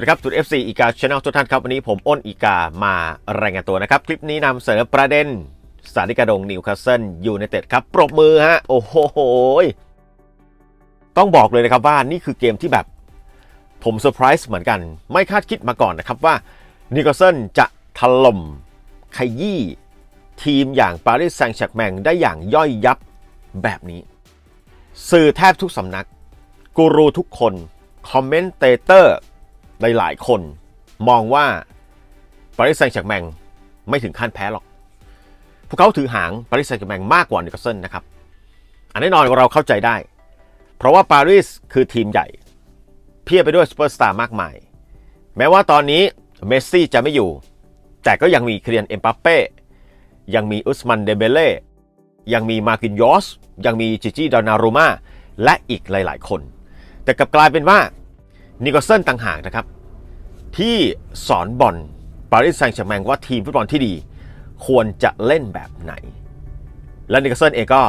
สวัสดีครับจุด FC อีกาช anel ทุกท่านครับ วันนี้ผมอ้นอีกามารายงานตัวนะครับ คลิปนี้นำเสนอประเด็นสาริกาดงนิวคาสเซิลยูไนเต็ดครับ ปรบมือฮะ โอ้โห ต้องบอกเลยนะครับว่านี่คือเกมที่แบบ ผมเซอร์ไพรส์เหมือนกัน ไม่คาดคิดมาก่อนนะครับว่านิวคาสเซิลจะถล่มขยี้ทีมอย่างปารีสแซงต์แชร์แมงได้อย่างย่อยยับแบบนี้ สื่อแทบทุกสำนักกูรูทุกคนคอมเมนเตเตอร์ หลายๆคนมองว่าปารีสแซงต์แชร์แมงไม่ถึงขั้นแพ้หรอก พวกเขาถือหางปารีสแซงต์แชร์แมงมากกว่านิวคาสเซิลนะครับ อันแน่นอนเราเข้าใจได้ เพราะว่าปารีสคือทีมใหญ่ เพียบไปด้วยซูเปอร์สตาร์มากมาย แม้ว่าตอนนี้เมสซี่จะไม่อยู่ แต่ก็ยังมีเคลียนเอ็มบัปเป้ ยังมีอุสมันเดเบเล่ ยังมีมากินยอส ยังมีจิจิดอนารูมาและอีกหลาย ๆ คน แต่กลับกลายเป็นว่า นิโคลเซนต่างหากนะครับ ที่สอนบอลปารีสแซงต์แชร์แมงว่าทีมฟุตบอลที่ดี ควรจะเล่นแบบไหน และนิโคลเซนเองก็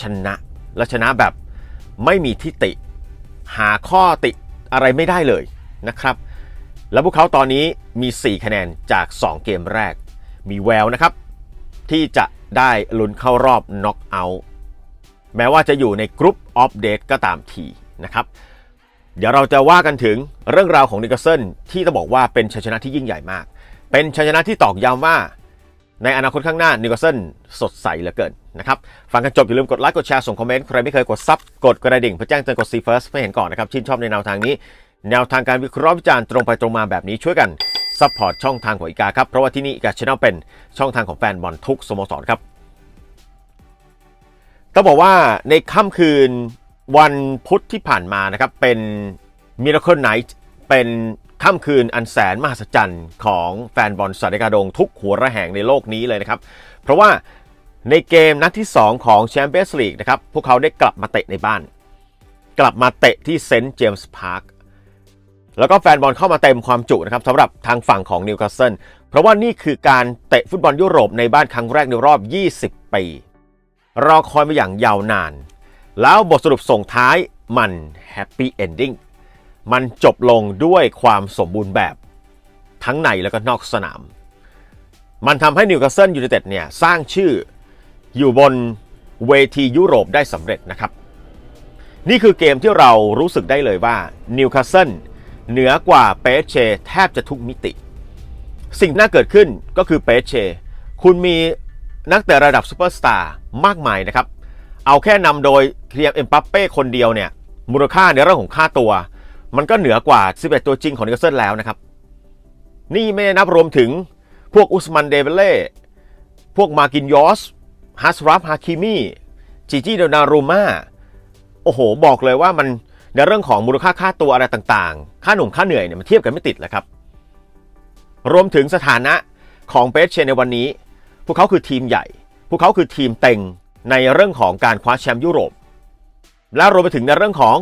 ชนะและชนะแบบไม่มีทิติ หาข้อติอะไรไม่ได้เลยนะครับ แล้วพวกเขาตอนนี้มี 4 คะแนนจาก 2 เกมแรก มีแววนะครับ ที่จะได้ลุ้นเข้ารอบน็อกเอาท์แม้ว่าจะอยู่ในกรุ๊ปออฟเดตก็ตามทีนะครับ เดี๋ยวเราจะว่ากันถึงเรื่องราวของนิกเซิลที่ต้องบอกว่าเป็นชัยชนะที่ยิ่งใหญ่มาก เป็นชัยชนะที่ตอกย้ำว่า ในอนาคตข้างหน้านิกเซิลสดใสเหลือเกินนะครับ ฟังกันจบอย่าลืมกดไลค์กดแชร์ส่งคอมเมนต์ใครไม่เคยกดซับกดกระดิ่งเพื่อแจ้งเตือนกดซีเฟิร์สเพื่อเห็นก่อนนะครับชื่นชอบในแนวทางนี้ แนวทางการวิเคราะห์วิจารณ์ตรงไปตรงมาแบบนี้ช่วยกันซัพพอร์ตช่องทางของอีกาครับเพราะว่าที่นี่อีกาช n นลเป็นช่องทางของแฟนบอลทุกสโมสรครับต้องบอกว่าในค่ำคืน วันพุธที่ผ่านมานะครับ เป็น Miracle Night เป็นค่ำคืนอันแสนมหัศจรรย์ของแฟนบอลสาริกาดงทุกหัวระแหงในโลกนี้เลยนะครับ เพราะว่าในเกมนัดที่ 2 ของแชมเปี้ยนส์ลีกนะครับ พวกเขาได้กลับมาเตะในบ้าน กลับมาเตะที่เซนต์เจมส์พาร์คแล้วก็แฟนบอลเข้ามาเต็มความจุนะครับสำหรับทางฝั่งของนิวคาสเซิลเพราะว่านี่คือการเตะฟุตบอลยุโรปในบ้านครั้งแรกในรอบ 20 ปี รอคอยมาอย่างยาวนาน แล้วบทสรุปส่งท้ายมันแฮปปี้เอนดิ้งมันจบลงด้วยความสมบูรณ์แบบทั้งในแล้วก็นอกสนาม มันทำให้นิวคาสเซิลยูไนเต็ดเนี่ยสร้างชื่ออยู่บนเวทียุโรปได้สำเร็จนะครับ นี่คือเกมที่เรารู้สึกได้เลยว่านิวคาสเซิลเหนือกว่าเปเชแทบจะทุกมิติ สิ่งน่าเกิดขึ้นก็คือเปเชคุณมีนักเตะระดับซูเปอร์สตาร์มากมายนะครับ เอาแค่นำโดยเคลียร์เอ็มปัปเป้คนเดียวเนี่ย มูลค่าในเรื่องของค่าตัว มันก็เหนือกว่า 11 ตัวจริงของนิวคเซิลแล้วนะครับ นี่ไม่ได้นับรวมถึงพวกอุสมันเดเวเล่ พวกมากินยอสฮัสรัฟฮาคิมีจิจิโดนารูมาโอ้โห บอกเลยว่ามันในเรื่องของมูลค่าค่าตัวอะไรต่างๆ ค่าหนุ่มค่าเหนื่อยเนี่ยมันเทียบกันไม่ติดเลยครับ รวมถึงสถานะของเปเชในวันนี้ พวกเขาคือทีมใหญ่ พวกเขาคือทีมเต็ง ในเรื่องของการคว้าแชมป์ยุโรป และรวมไปถึงในเรื่องของ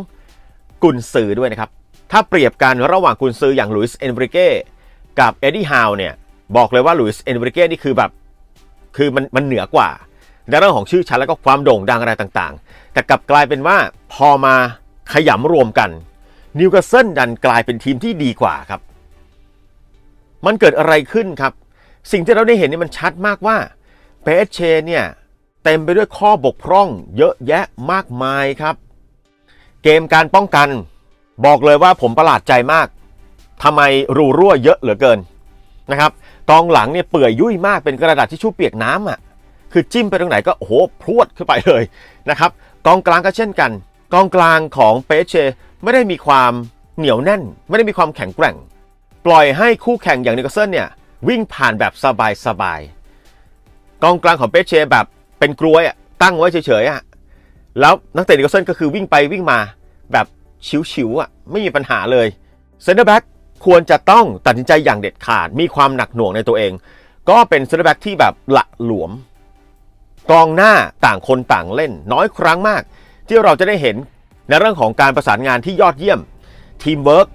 กุนซือด้วยนะครับ ถ้าเปรียบกันระหว่างกุนซืออย่างลุยส์เอนริเก้กับเอ็ดดี้ฮาวเนี่ยบอกเลยว่าลุยส์เอนริเก้นี่คือแบบคือมันมันเหนือกว่า ในเรื่องของชื่อชั้นแล้วก็ความโด่งดังอะไรต่างๆ แต่กลับกลายเป็นว่าพอมาขยำรวมกันนิวคาสเซิลดันกลายเป็นทีมที่ดีกว่าครับ มันเกิดอะไรขึ้นครับ สิ่งที่เราได้เห็นนี่มันชัดมากว่าเปเชเนี่ย เต็มไปด้วยข้อบกพร่องเยอะแยะมากมายครับ เกมการป้องกัน บอกเลยว่าผมประหลาดใจมากทำไมรูรั่วเยอะเหลือเกินนะครับกองหลังเนี่ยเปื่อยยุ่ยมากเป็นกระดาษทิชชู่เปียกน้ำอะคือจิ้มไปตรงไหนก็โอ้โหพรวดขึ้นไปเลยนะครับกองกลางก็เช่นกัน กองกลางของเปเชไม่ได้มีความเหนียวแน่น ไม่ได้มีความแข็งแกร่ง ปล่อยให้คู่แข่งอย่างนิโคลเซิลเนี่ยวิ่งผ่านแบบสบายๆกองกลางของเปเชแบบ เป็นกลวยอะตั้งไว้เฉยๆอะแล้วนักเตะนิโคลเซิลก็คือวิ่งไปวิ่งมาแบบชิวๆอะไม่มีปัญหาเลยเซนเตอร์แบ็กควรจะต้องตัดสินใจอย่างเด็ดขาดมีความหนักหน่วงในตัวเอง ก็เป็นเซนเตอร์แบ็กที่แบบหละหลวม กองหน้าต่างคนต่างเล่น น้อยครั้งมาก ที่เราจะได้เห็นในเรื่องของการประสานงานที่ยอดเยี่ยมทีมเวิร์ก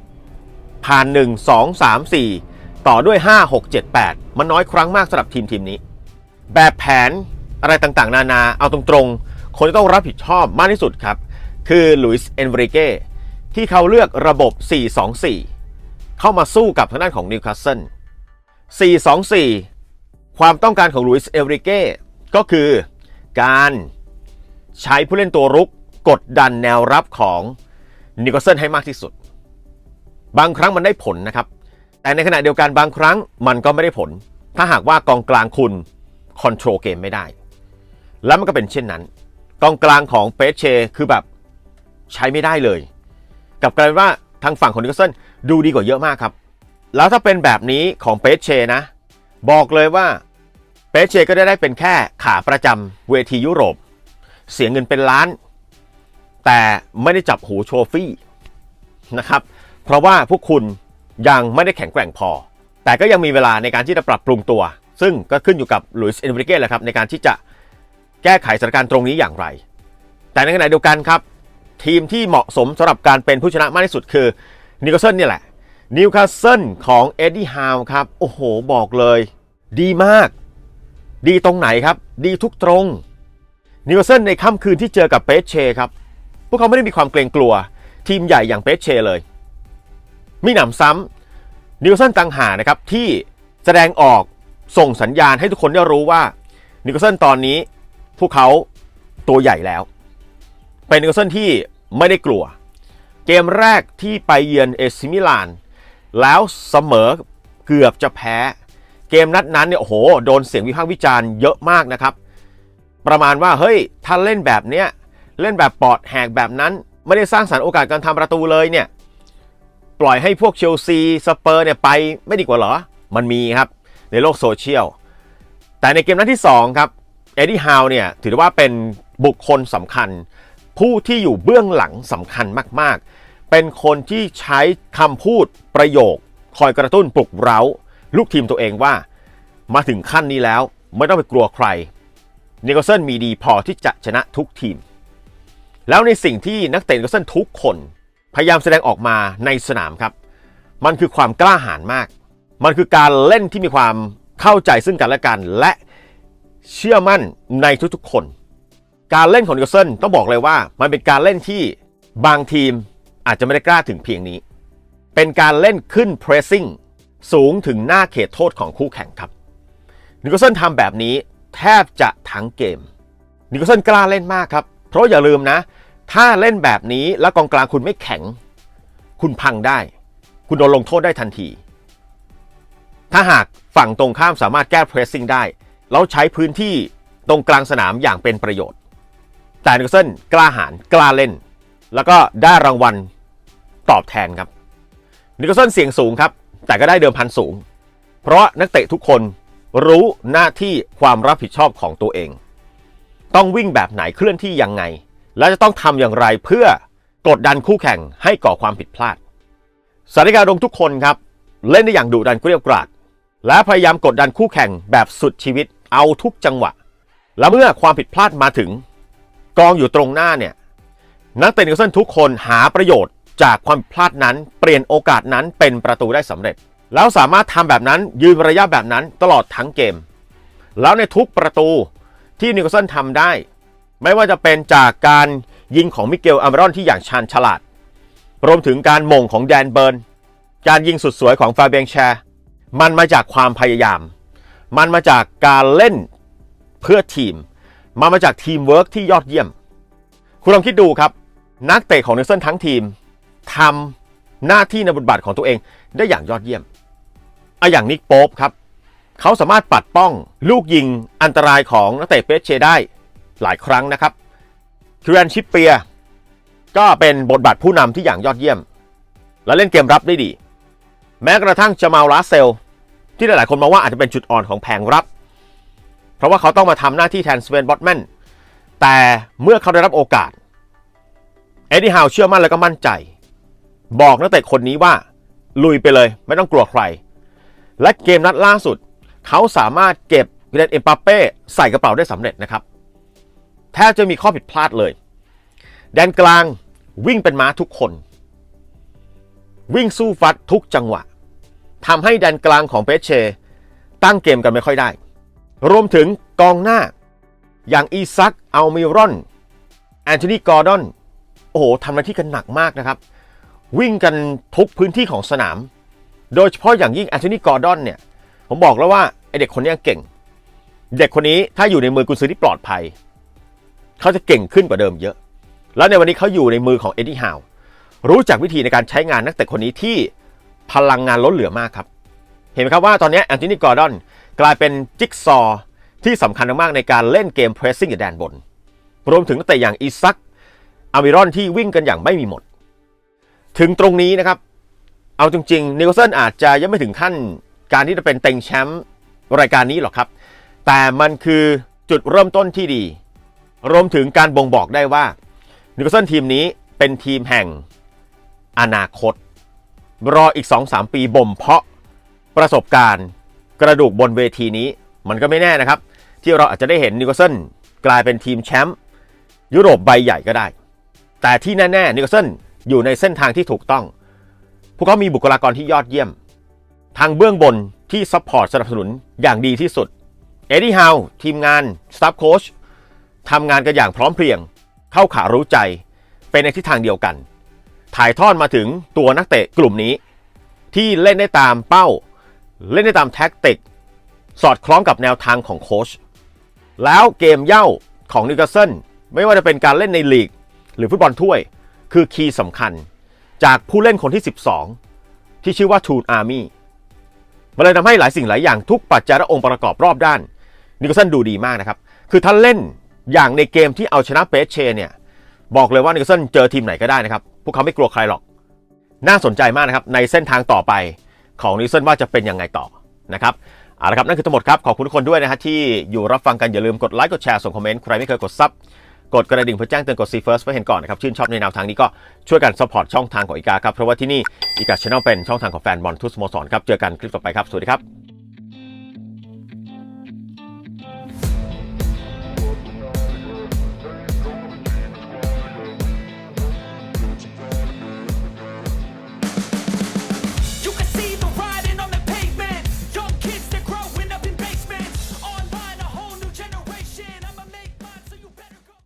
ผ่าน 1 2 3 4 ต่อด้วย 5 6 7 8 มันน้อยครั้งมากสำหรับทีมทีมนี้ แบบแผน อะไรต่างๆ นานา เอาตรงๆ คนที่ต้องรับผิดชอบมากที่สุดครับ คือลุยส์เอนริเก้ที่เขาเลือกระบบ 4-2-4 เข้ามาสู้กับทางด้านของนิวคาสเซิล 4-2-4 ความต้องการของลุยส์เอริเก้ก็คือการใช้ผู้เล่นตัวรุกกดดันแนวรับของนิวคาสเซิลให้มากที่สุด บางครั้งมันได้ผลนะครับ แต่ในขณะเดียวกันบางครั้งมันก็ไม่ได้ผล ถ้าหากว่ากองกลางคุณคอนโทรลเกมไม่ได้ แล้วมันก็เป็นเช่นนั้น กองกลางของเปเชคือแบบใช้ไม่ได้เลย กับกลายว่าทางฝั่งของนิวคาสเซิลดูดีกว่าเยอะมากครับ แล้วถ้าเป็นแบบนี้ของเปเชนะ บอกเลยว่าเปเชก็ได้ได้เป็นแค่ขาประจำเวทียุโรป เสียเงินเป็นล้าน แต่ไม่ได้จับหูโชฟี่นะครับ เพราะว่าพวกคุณยังไม่ได้แข็งแกร่งพอ แต่ก็ยังมีเวลาในการที่จะปรับปรุงตัว ซึ่งก็ขึ้นอยู่กับหลุยส์เอนริเก้แหละครับในการที่จะ แก้ไขสถานการณ์ตรงนี้อย่างไร แต่ในขณะเดียวกันครับ ทีมที่เหมาะสมสำหรับการเป็นผู้ชนะมากที่สุดคือนิวคาสเซิลนี่แหละนิวคาสเซิลของเอ็ดดี้ฮาวครับ โอ้โหบอกเลย ดีมาก ดีตรงไหนครับ ดีทุกตรงนิวคาสเซิลในค่ำคืนที่เจอกับเปเชครับ พวกเขาไม่ได้มีความเกรงกลัว ทีมใหญ่อย่างเปเชเลย มีหนำซ้ำนิวคาสเซิลต่างหานะครับที่แสดงออกส่งสัญญาณให้ทุกคนได้รู้ว่านิวคาสเซิลตอนนี้ พวกเขาตัวใหญ่แล้ว เป็นนิวคาสเซิลที่ไม่ได้กลัว เกมแรกที่ไปเยือนเอซิมิลาน แล้วเสมอเกือบจะแพ้ เกมนัดนั้นเนี่ยโอ้โหโดนเสียงวิพากษ์วิจารณ์เยอะมากนะครับ ประมาณว่าเฮ้ยถ้าเล่นแบบเนี้ยเล่นแบบปอดแหกแบบนั้น ไม่ได้สร้างสรรค์โอกาสการทำประตูเลยเนี่ยปล่อยให้พวกเชลซีสเปอร์เนี่ยไปไม่ดีกว่าเหรอ มันมีครับในโลกโซเชียล แต่ในเกมนัดที่ 2 ครับ เอ็ดดี้ฮาวเนี่ยถือว่าเป็นบุคคลสำคัญ ผู้ที่อยู่เบื้องหลังสำคัญมาก ๆ เป็นคนที่ใช้คำพูดประโยค คอยกระตุ้นปลุกเร้า ลูกทีมตัวเองว่า มาถึงขั้นนี้แล้วไม่ต้องไปกลัวใครนิโคลเซนมีดีพอที่จะชนะทุกทีม แล้วในสิ่งที่นักเตะนิโคลเซนทุกคน พยายามแสดงออกมาในสนามครับ มันคือความกล้าหาญมาก มันคือการเล่นที่มีความเข้าใจซึ่งกันและกัน และ เชื่อมั่นในทุกๆคน การเล่นของนิโคลเซนต้องบอกเลยว่า มันเป็นการเล่นที่บางทีมอาจจะไม่ได้กล้าถึงเพียงนี้ เป็นการเล่นขึ้น pressing สูงถึงหน้าเขตโทษของคู่แข่งครับ นิโคลเซนทำแบบนี้แทบจะทั้งเกม นิโคลเซนกล้าเล่นมากครับ เพราะอย่าลืมนะ ถ้าเล่นแบบนี้แล้วกองกลางคุณไม่แข็ง คุณพังได้ คุณโดนลงโทษได้ทันที ถ้าหากฝั่งตรงข้ามสามารถแก้ pressing ได้ แล้วใช้พื้นที่ตรงกลางสนามอย่างเป็นประโยชน์ แต่นิโคลเซนกล้าหาญกล้าเล่น แล้วก็ได้รางวัลตอบแทนครับนิโคลเซนเสียงสูงครับ แต่ก็ได้เดิมพันสูง เพราะนักเตะทุกคนรู้หน้าที่ความรับผิดชอบของตัวเอง ต้องวิ่งแบบไหนเคลื่อนที่ยังไง และจะต้องทำอย่างไรเพื่อกดดันคู่แข่งให้ก่อความผิดพลาดสาริกาดงทุกคนครับ เล่นได้อย่างดุดันเกรียวกราด และพยายามกดดันคู่แข่งแบบสุดชีวิต เอาทุกจังหวะ และเมื่อความผิดพลาดมาถึง กองอยู่ตรงหน้าเนี่ย นักเตะนิวคาสเซิลทุกคนหาประโยชน์จากความผิดพลาดนั้นเปลี่ยนโอกาสนั้นเป็นประตูได้สำเร็จ แล้วสามารถทำแบบนั้นยืนระยะแบบนั้นตลอดทั้งเกม แล้วในทุกประตูที่นิวคาสเซิลทำได้ ไม่ว่าจะเป็นจากการยิงของมิเกลอัมรอนที่อย่างชาญฉลาด รวมถึงการมงของแดนเบิร์น การยิงสุดสวยของฟาเบียงแชร์ มันมาจากความพยายาม มันมาจากการเล่นเพื่อทีมมันมาจากทีมเวิร์กที่ยอดเยี่ยม คุณลองคิดดูครับ นักเตะของนิวคาสเซิลทั้งทีมทำหน้าที่ในบทบาทของตัวเองได้อย่างยอดเยี่ยมอะอย่างนิกโป๊ปครับ เขาสามารถปัดป้องลูกยิงอันตรายของนักเตะเปเชได้หลายครั้งนะครับคิรันชิปเปียก็เป็นบทบาทผู้นำที่อย่างยอดเยี่ยม และเล่นเกมรับได้ดี แม้กระทั่งจามาลลาเซล ที่หลายๆคนมองว่าอาจจะเป็นจุดอ่อนของแผงรับ เพราะว่าเขาต้องมาทำหน้าที่แทนสเวนบอตแมนแต่เมื่อเขาได้รับโอกาส เอ็ดดี้ฮาวเชื่อมั่นและก็มั่นใจ บอกนักเตะคนนี้ว่า ลุยไปเลยไม่ต้องกลัวใคร และเกมนัดล่าสุด เขาสามารถเก็บเกรนเอ็มปาเป้ใส่กระเป๋าได้สำเร็จนะครับแทบจะมีข้อผิดพลาดเลย แดนกลางวิ่งเป็นม้าทุกคน วิ่งสู้ฟัดทุกจังหวะ ทำให้แดนกลางของเปเช ตั้งเกมกันไม่ค่อยได้ รวมถึงกองหน้า อย่างอีซักอัลมิรอน แอนโทนีกอร์ดอน โอ้โหทำหน้าที่กันหนักมากนะครับ วิ่งกันทุกพื้นที่ของสนาม โดยเฉพาะอย่างยิ่งแอนโทนีกอร์ดอนเนี่ย ผมบอกแล้วว่า ไอเด็กคนนี้เก่ง เด็กคนนี้ถ้าอยู่ในมือกุนซือที่ปลอดภัย เขาจะเก่งขึ้นกว่าเดิมเยอะ แล้วในวันนี้เขาอยู่ในมือของเอ็ดดี้ฮาวรู้จักวิธีในการใช้งานนักเตะคนนี้ที่ พลังงานล้นเหลือมากครับ เห็นไหมครับว่าตอนนี้แอนโทนีกอร์ดอนกลายเป็นจิ๊กซอที่สำคัญมากในการเล่นเกมเพรสซิ่งกับแดนบน รวมถึงนักเตะอย่างอีซักอามิรอนที่วิ่งกันอย่างไม่มีหมด ถึงตรงนี้นะครับ เอาจริงๆนิโคลสันอาจจะยังไม่ถึงขั้นการที่จะเป็นเต็งแชมป์รายการนี้หรอกครับ แต่มันคือจุดเริ่มต้นที่ดี รวมถึงการบ่งบอกได้ว่านิโคลสันทีมนี้เป็นทีมแห่งอนาคต รออีก 2-3 ปีบ่มเพาะประสบการณ์กระดูกบนเวทีนี้ มันก็ไม่แน่นะครับ ที่เราอาจจะได้เห็นนิโคลสันกลายเป็นทีมแชมป์ยุโรปใบใหญ่ก็ได้ แต่ที่แน่ๆนิโคลสันอยู่ในเส้นทางที่ถูกต้อง พวกเขามีบุคลากรที่ยอดเยี่ยม ทางเบื้องบนที่ซัพพอร์ตสนับสนุนอย่างดีที่สุด เอ็ดดี้ฮาวทีมงานสตาฟโค้ชทำงานกันอย่างพร้อมเพรียง เข้าขารู้ใจเป็นในทิศทางเดียวกัน ถ่ายทอดมาถึงตัวนักเตะกลุ่มนี้ ที่เล่นได้ตามเป้า เล่นได้ตามแท็กติก สอดคล้องกับแนวทางของโค้ชแล้วเกมเย่าของนิวคาสเซิลไม่ว่าจะเป็นการเล่นในลีก หรือฟุตบอลถ้วย คือคีย์สำคัญ จากผู้เล่นคนที่ 12 ที่ชื่อว่าทูนอาร์มี่มันเลยทำให้หลายสิ่งหลายอย่างทุกปัจจัยและองค์ประกอบรอบด้านนิโคลสันดูดีมากนะครับ คือถ้าเล่นอย่างในเกมที่เอาชนะเปเชเนี่ย บอกเลยว่านิโคลสันเจอทีมไหนก็ได้นะครับ พวกเขาไม่กลัวใครหรอก น่าสนใจมากนะครับ ในเส้นทางต่อไปของนิโคลสันว่าจะเป็นยังไงต่อนะครับเอาละครับนั่นคือทั้งหมดครับ ขอบคุณทุกคนด้วยนะฮะที่อยู่รับฟังกันอย่าลืมกดไลค์กดแชร์ส่งคอมเมนต์ใครไม่เคยกดซับกดกระดิ่งเพื่อแจ้งเตือนกด See First เพื่อเห็นก่อนนะครับ ชื่นชอบในแนวทางนี้ก็ช่วยกัน support ช่องทางของอีกาครับ เพราะว่าที่นี่อีกาช n แนลเป็นช่องทางของแฟนบอลทุกสโมสรครับ เจอกันคลิปต่อไปครับ สวัสดีครับ